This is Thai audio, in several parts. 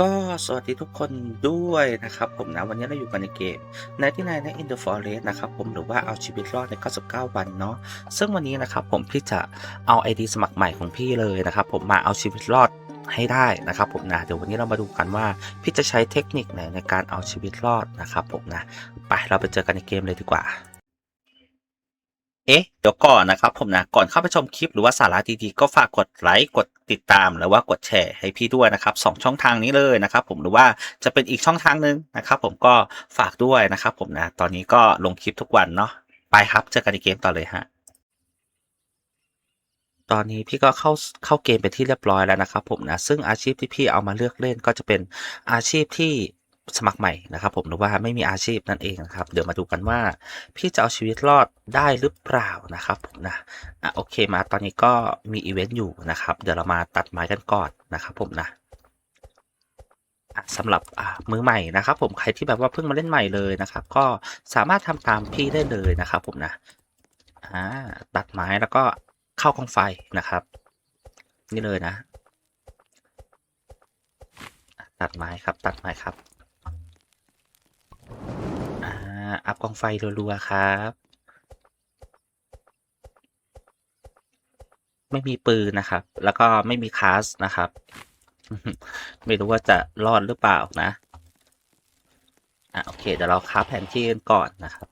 ก็สวัสดีทุกคนด้วยนะครับผมนะวันนี้เราอยู่กันในเกมในที่ในใน In the Forest นะครับผมหรือว่าเอาชีวิตรอดใน 99 วันเนาะซึ่งวันนี้นะครับผมพี่จะเอา ID สมัครใหม่ของพี่เลยนะครับผมมาเอาชีวิตรอดให้ได้นะครับผมนะเดี๋ยววันนี้เรามาดูกันว่าพี่จะใช้เทคนิคไหนในการเอาชีวิตรอดนะครับผมนะไปเราไปเจอกันในเกมเลยดีกว่า เอ๊ะ เดี๋ยวก่อนนะครับผมนะ ก่อนเข้าไปชมคลิปหรือว่าสาระดีๆ ก็ฝากกดไลค์ กดติดตาม หรือว่ากดแชร์ให้พี่ด้วยนะครับสองช่องทางนี้เลยนะครับผมหรือว่าจะเป็นอีกช่องทางหนึงนะครับผมก็ฝากด้วยนะครับผมนะ ตอนนี้ก็ลงคลิปทุกวันเนาะ ไปครับเจอกันในเกมต่อเลยฮะตอนนี้พี่ก็เข้าเข้าเกมไปที่เรียบร้อยแล้วนะครับผมนะ ซึ่งอาชีพที่พี่เอามาเลือกเล่นก็จะเป็นอาชีพที่ สมัครใหม่นะครับผมหรือว่าไม่มีอาชีพนั่นเองนะครับ เดี๋ยวมาดูกันว่า พี่จะเอาชีวิตรอดได้หรือเปล่านะครับผมนะอะโอเคมาตอนนี้ก็มีอีเวนต์อยู่นะครับ เดี๋ยวเรามาตัดไม้กันก่อนนะครับผมนะอะสำหรับอะมือใหม่นะครับ ผมใครที่แบบว่าเพิ่งมาเล่นใหม่เลยนะครับ ก็สามารถทำตามพี่ได้เลยนะครับ ผมนะอ่าตัดไม้แล้วก็เข้ากองไฟนะครับ นี่เลยนะ ตัดไม้ครับตัดไม้ครับ อ่า อัพกองไฟรัวๆครับ ไม่มีปืนนะครับ แล้วก็ไม่มีคาสนะครับ ไม่รู้ว่าจะรอดหรือเปล่านะ อะโอเค เดี๋ยวเราค้าแผนที่กันก่อนนะครับ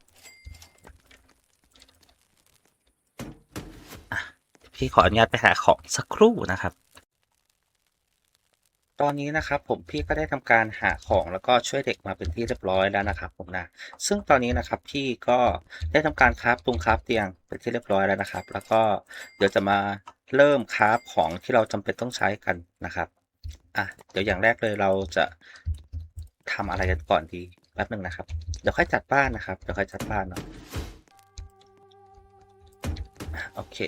พี่ขออนุญาตไปหาของสักครู่นะครับ ตอนนี้นะครับผมพี่ก็ได้ทำการหาของแล้วก็ช่วยเด็กมาเป็นที่เรียบร้อยแล้วนะครับผมนะซึ่งตอนนี้นะครับพี่ก็ได้ทำการคราฟตุงคราฟเตียงเป็นที่เรียบร้อยแล้วนะครับ แล้วก็เดี๋ยวจะมาเริ่มคราฟของที่เราจำเป็นต้องใช้กันนะครับอะเดี๋ยวอย่างแรกเลยเราจะทำอะไรกันก่อนดีแป๊บหนึ่งนะครับเดี๋ยวค่อยจัดบ้านนะครับเดี๋ยวค่อยจัดบ้านเนาะโอเค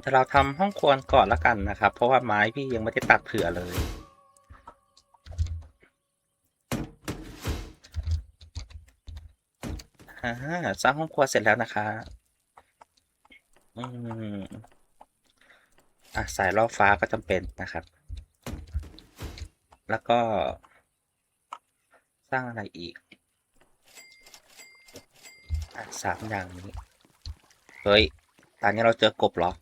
เดี๋ยวเราทำห้องครัวก่อนละกันนะครับ เพราะว่าไม้พี่ยังไม่ได้ตัดเผื่อเลย อ่าสร้างห้องครัวเสร็จแล้วนะคะ อืมอะสายล่อฟ้าก็จำเป็นนะครับ แล้วก็ สร้างอะไรอีกอะสามอย่างนี้ เฮ้ย ตอนนี้เราเจอกบเหรอ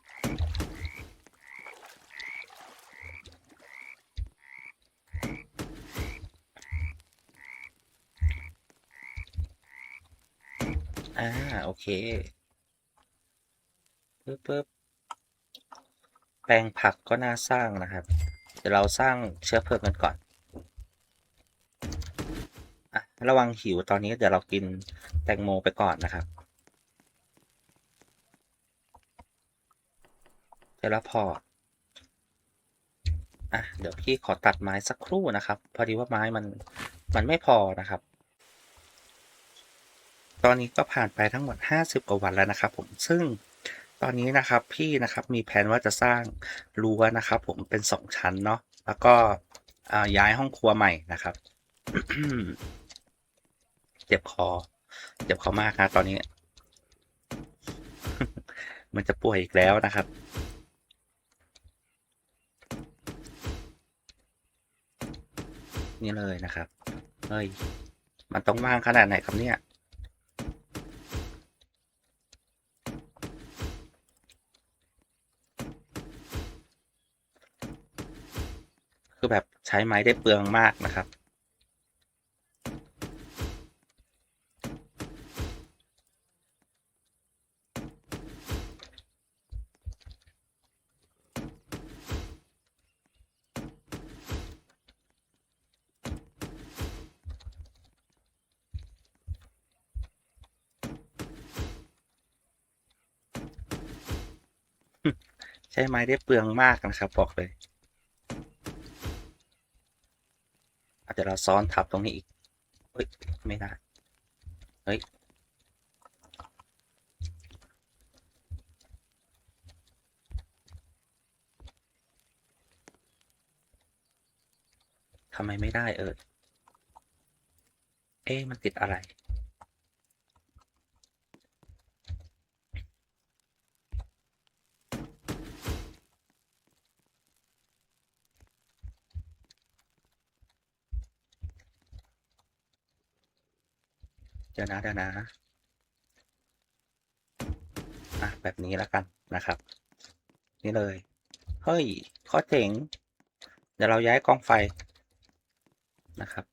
า โอเคปึ๊บปึ๊บแปลงผักก็น่าสร้างนะครับ เดี๋ยวเราสร้างเชื้อเพลิงกันก่อนอะระวังหิวตอนนี้เดี๋ยวเรากินแตงโมไปก่อนนะครับ เดี๋ยวเราพออะเดี๋ยวพี่ขอตัดไม้สักครู่นะครับ พอดีว่าไม้มันมันไม่พอนะครับ ตอนนี้ก็ผ่านไปทั้งหมด 50 กว่าวันแล้วนะครับผมซึ่งตอนนี้นะครับพี่นะครับมีแผนว่าจะสร้างรั้วนะครับผมเป็น 2 ชั้นเนาะแล้วก็ย้ายห้องครัวใหม่นะครับ เจ็บคอ เจ็บคอมากนะตอนนี้ มันจะป่วยอีกแล้วนะครับนี่เลยนะครับ เฮ้ย มันต้องว่างขนาดไหนครับเนี่ย คือแบบใช้ไม้ได้เปลืองมากนะครับ ใช้ไม้ได้เปลืองมากนะครับบอกเลย อาจจะเราซ้อนทับตรงนี้อีก เฮ้ย ไม่ได้ เฮ้ย ทำไมไม่ได้เออ เอ๊ะมันติดอะไร ดี๋ยวนะเดี๋ยวนะอะแบบนี้แล้วกันนะครับ นี่เลย เฮ้ยข้อเจ๋ง เดี๋ยวเราย้ายกองไฟนะครับ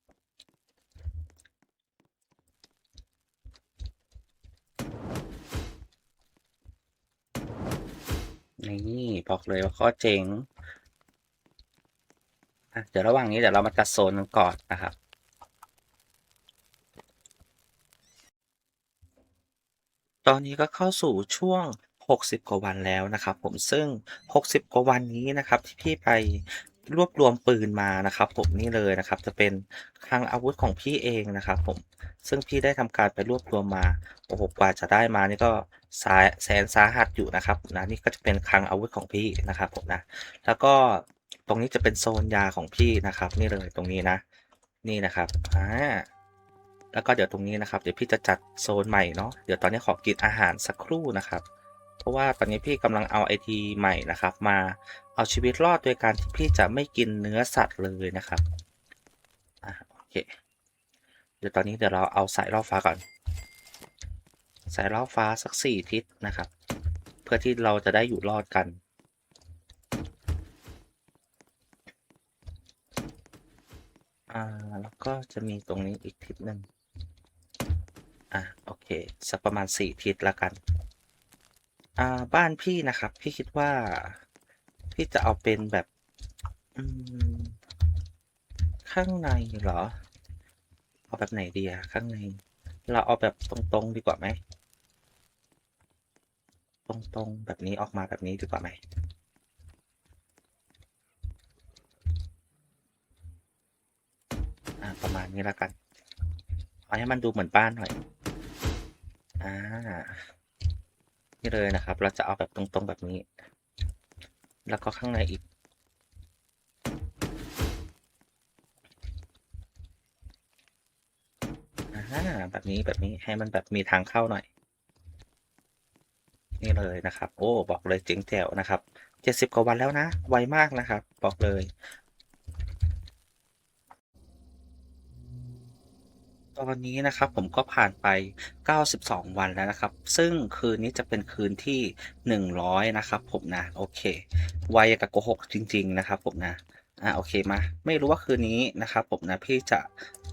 นี่บอกเลยว่าข้อเจ๋งอะเดี๋ยวระหว่างนี้เดี๋ยวเรามาจัดโซนกันก่อนนะครับ ตอนนี้ก็เข้าสู่ช่วง 60 กว่าวันแล้วนะครับผมซึ่ง 60 กว่าวันนี้นะครับที่พี่ไปรวบรวมปืนมานะครับผมนี่เลยนะครับจะเป็นคลังอาวุธของพี่เองนะครับผมซึ่งพี่ได้ทำการไปรวบรวมมาโอ้โหกว่าจะได้มานี่ก็สายแสนสาหัสอยู่นะครับนะนี่ก็จะเป็นคลังอาวุธของพี่นะครับผมนะแล้วก็ตรงนี้จะเป็นโซนยาของพี่นะครับ นี่เลยตรงนี้นะ นี่นะครับอ่า แล้วก็เดี๋ยวตรงนี้นะครับ เดี๋ยวพี่จะจัดโซนใหม่เนาะ เดี๋ยวตอนนี้ขอกินอาหารสักครู่นะครับ เพราะว่าตอนนี้พี่กำลังเอาไอทีใหม่นะครับ มาเอาชีวิตรอดโดยการที่พี่จะไม่กินเนื้อสัตว์เลยนะครับ อะโอเค เดี๋ยวตอนนี้เดี๋ยวเราเอาสายล่อฟ้าก่อน สายล่อฟ้าสักสี่ทิศนะครับ เพื่อที่เราจะได้อยู่รอดกันอ่าแล้วก็จะมีตรงนี้อีกทิศหนึ่ง อะโอเค สักประมาณสี่ทิศละกัน อ่าบ้านพี่นะครับ พี่คิดว่า พี่จะเอาเป็นแบบข้างในเหรอ เอาแบบไหนดีอะข้างใน เราเอาแบบตรงๆดีกว่าไหม ตรงๆแบบนี้ออกมาแบบนี้ดีกว่าไหมอ่าประมาณนี้แล้วกัน เอาให้มันดูเหมือนบ้านหน่อย อ่า นี่เลยนะครับ เราจะเอาแบบตรงๆแบบนี้ แล้วก็ข้างในอีก อ่า แบบนี้แบบนี้ให้มันแบบมีทางเข้าหน่อย นี่เลยนะครับ โอ้ บอกเลยเจ๋งแจ๋วนะครับ เจ็ดสิบกว่าวันแล้วนะ ไวมากนะครับ บอกเลย ตอนนี้นะครับผมก็ผ่านไป 92 วันแล้วนะครับ ซึ่งคืนนี้จะเป็นคืนที่ 100 นะครับผมนะ โอเค ไวกับโกหกจริง ๆ นะครับผมนะ อ่าโอเคมา ไม่รู้ว่าคืนนี้นะครับผมนะพี่จะ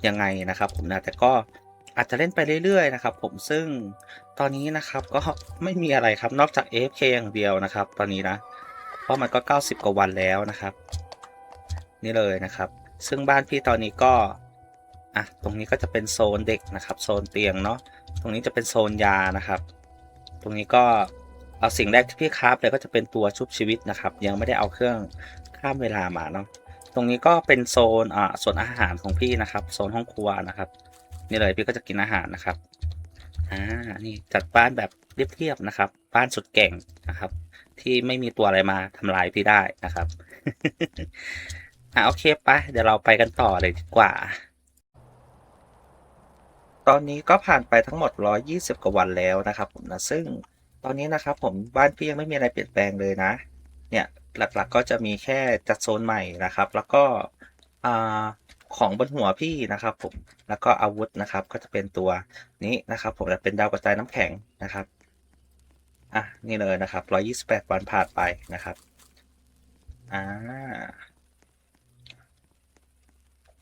ยังไงนะครับผมนะ แต่ก็อาจจะเล่นไปเรื่อยๆนะครับผมซึ่งตอนนี้นะครับก็ไม่มีอะไรครับนอกจาก AFK อย่างเดียวนะครับ ตอนนี้นะ เพราะมันก็ 90 กว่าวันแล้วนะครับ นี่เลยนะครับ ซึ่งบ้านพี่ตอนนี้ก็ อะตรงนี้ก็จะเป็นโซนเด็กนะครับ โซนเตียงเนาะตรงนี้จะเป็นโซนยานะครับ ตรงนี้ก็เอาสิ่งแรกที่พี่คราฟเลยก็จะเป็นตัวชุบชีวิตนะครับ ยังไม่ได้เอาเครื่องข้ามเวลามาเนาะตรงนี้ก็เป็นโซนอ่าโซนอาหารของพี่นะครับ โซนห้องครัวนะครับ นี่เลยพี่ก็จะกินอาหารนะครับอ่านี่จัดบ้านแบบเรียบๆนะครับ บ้านสุดเก่งนะครับ ที่ไม่มีตัวอะไรมาทำลายพี่ได้นะครับอ่าโอเคไปเดี๋ยวเราไปกันต่อเลยดีกว่า ตอนนี้ก็ผ่านไปทั้งหมด 120 กว่าวันแล้วนะครับผมนะ ซึ่งตอนนี้นะครับผมบ้านพี่ยังไม่มีอะไรเปลี่ยนแปลงเลยนะ เนี่ยหลักๆก็จะมีแค่จัดโซนใหม่นะครับ แล้วก็ของบนหัวพี่นะครับผม แล้วก็อาวุธนะครับ ก็จะเป็นตัวนี้นะครับ ผมจะเป็นดาวกระจายน้ำแข็งนะครับ อะนี่เลยนะครับ 128 วันผ่านไปนะครับ อ่า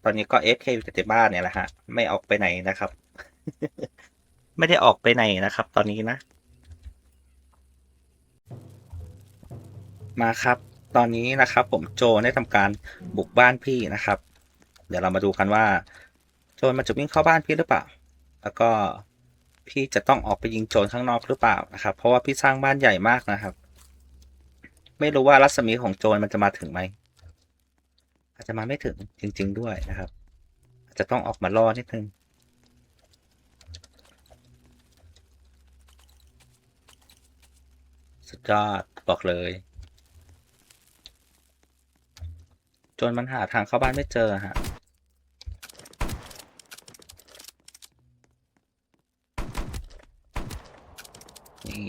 ตอนนี้ก็ FK อยู่แต่บ้านเนี่ยแหละฮะ ไม่ออกไปไหนนะครับ ไม่ได้ออกไปไหนนะครับ ตอนนี้นะ มาครับ ตอนนี้นะครับ ผมโจได้ทำการบุกบ้านพี่นะครับ เดี๋ยวเรามาดูกันว่า โจมันจะวิ่งเข้าบ้านพี่หรือเปล่า แล้วก็พี่จะต้องออกไปยิงโจรข้างนอกหรือเปล่านะครับ เพราะว่าพี่สร้างบ้านใหญ่มากนะครับ ไม่รู้ว่ารัศมีของโจรมันจะมาถึงไหม อาจจะมาไม่ถึงจริง ๆ ด้วยนะครับ อาจจะต้องออกมาล่อนิดนึง ดยอดบอกเลย จนมันหาทางเข้าบ้านไม่เจอฮะนี่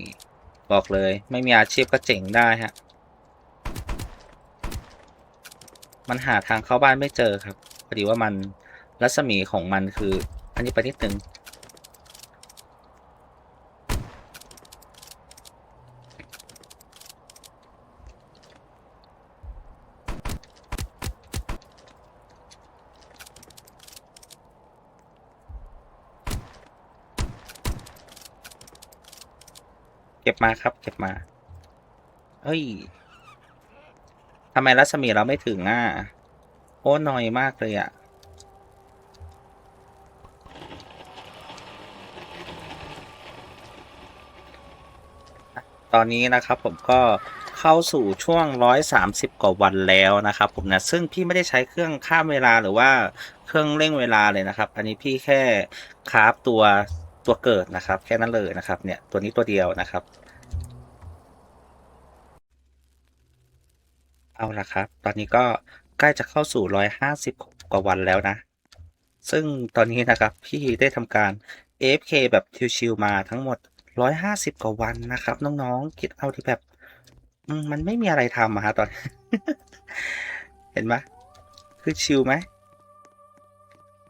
บอกเลย ไม่มีอาชีพก็เจ๋งได้ฮะ มันหาทางเข้าบ้านไม่เจอครับพอดีว่ามันรัศมีของมันคือ อันนี้ไปนิดนึง เก็บมาครับ เก็บมาเฮ้ยทำไมรัศมีเราไม่ถึงอะ โอ้หน่อยมากเลยอะ ตอนนี้นะครับผมก็เข้าสู่ช่วง 130 กว่าวันแล้วนะครับผมนะ ซึ่งพี่ไม่ได้ใช้เครื่องข้ามเวลาหรือว่าเครื่องเร่งเวลาเลยนะครับ อันนี้พี่แค่คราฟตัว ตัวเกิดนะครับ แค่นั้นเลยนะครับ เนี่ยตัวนี้ตัวเดียวนะครับ เอาละครับ ตอนนี้ก็ใกล้จะเข้าสู่150กว่าวันแล้วนะ ซึ่งตอนนี้นะครับพี่ได้ทำการ AFK แบบชิวๆมาทั้งหมด150กว่าวันนะครับ น้องๆ คิดเอาที่แบบมมันไม่มีอะไรทำอะฮะตอน เห็นไหมคือชิลไหม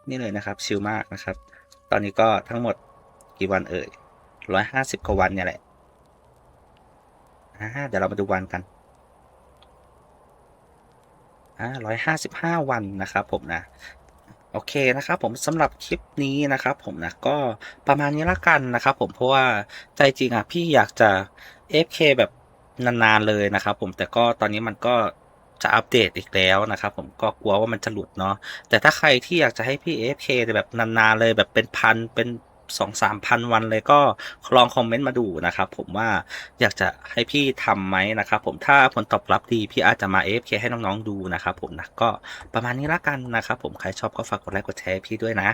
นี่เลยนะครับ ชิลมากนะครับ ตอนนี้ก็ทั้งหมด กี่วันเอ่ย150กว่าวันเนี่ยแหละอ่าเดี๋ยวเรามาดูวันกันอ่าร้อยห้าสิบห้าวันนะครับผมนะโอเคนะครับผมสำหรับคลิปนี้นะครับผมนะก็ประมาณนี้ละกันนะครับผมเพราะว่าใจจริงอะพี่อยากจะ FK แบบนานๆเลยนะครับผมแต่ก็ตอนนี้มันก็จะอัปเดตอีกแล้วนะครับผมก็กลัวว่ามันจะหลุดเนาะแต่ถ้าใครที่อยากจะให้พี่ FK แบบนานๆเลยแบบเป็นพันเป็น สองสามพันวันเลยก็ลองคอมเมนต์มาดูนะครับผมว่าอยากจะให้พี่ทำไหมนะครับผมถ้าผลตอบรับดีพี่อาจจะมา AFK ให้น้องๆดูนะครับผมนะก็ประมาณนี้ละกันนะครับผมใครชอบก็ฝากกดไลค์กดแชร์พี่ด้วยนะ